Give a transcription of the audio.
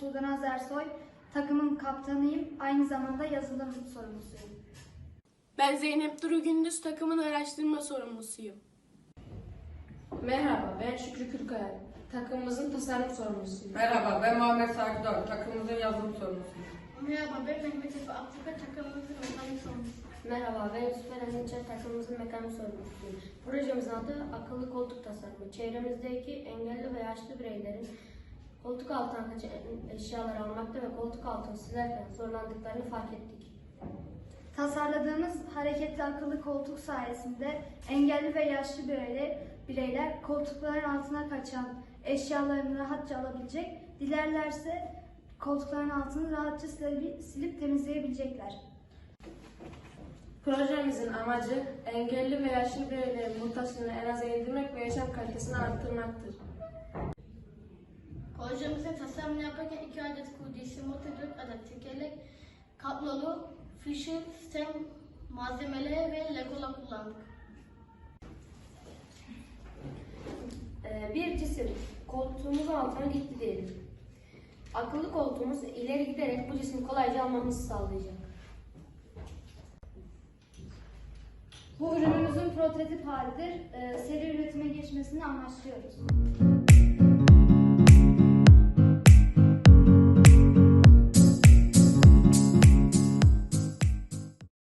Sudan Azersoy. Takımın kaptanıyım. Aynı zamanda yazılım sorumlusuyum. Ben Zeynep Duru Gündüz takımın araştırma sorumlusuyum. Merhaba, ben Şükrü Kürkaya. Takımımızın tasarım sorumlusuyum. Merhaba, ben Muhammed Sarkıdar, takımımızın yazılım sorumlusuyum. Merhaba ben Mehmet Efe Afrika takımımızın mekanik sorumlusu. Merhaba, ben Yusuf Eren takımımızın mekanik sorumlusuyum. Projemizin adı akıllı koltuk tasarımı. Çevremizdeki engelli ve yaşlı bireylerin koltuk altından kaçan eşyalar almakta ve koltuk altını silerken zorlandıklarını fark ettik. Tasarladığımız hareketli akıllı koltuk sayesinde engelli ve yaşlı bireyler, bireyler koltukların altına kaçan eşyalarını rahatça alabilecek, dilerlerse koltukların altını rahatça silip, temizleyebilecekler. Projemizin amacı engelli ve yaşlı bireylerin muhtaçlığını en aza indirmek ve yaşam kalitesini arttırmaktır. Projemizin tasarımını yaparken iki adet kurdisi, motor 4 adet tekerlek, kablolu, Fisher, stem malzemeleri ve legolar kullandık. Ee, bir cisim koltuğumuzun altına gitti diyelim. Akıllı koltuğumuz ileri giderek bu cismi kolayca almamızı sağlayacak. Bu ürünümüzün prototip halidir. Ee, Seri üretime geçmesini amaçlıyoruz.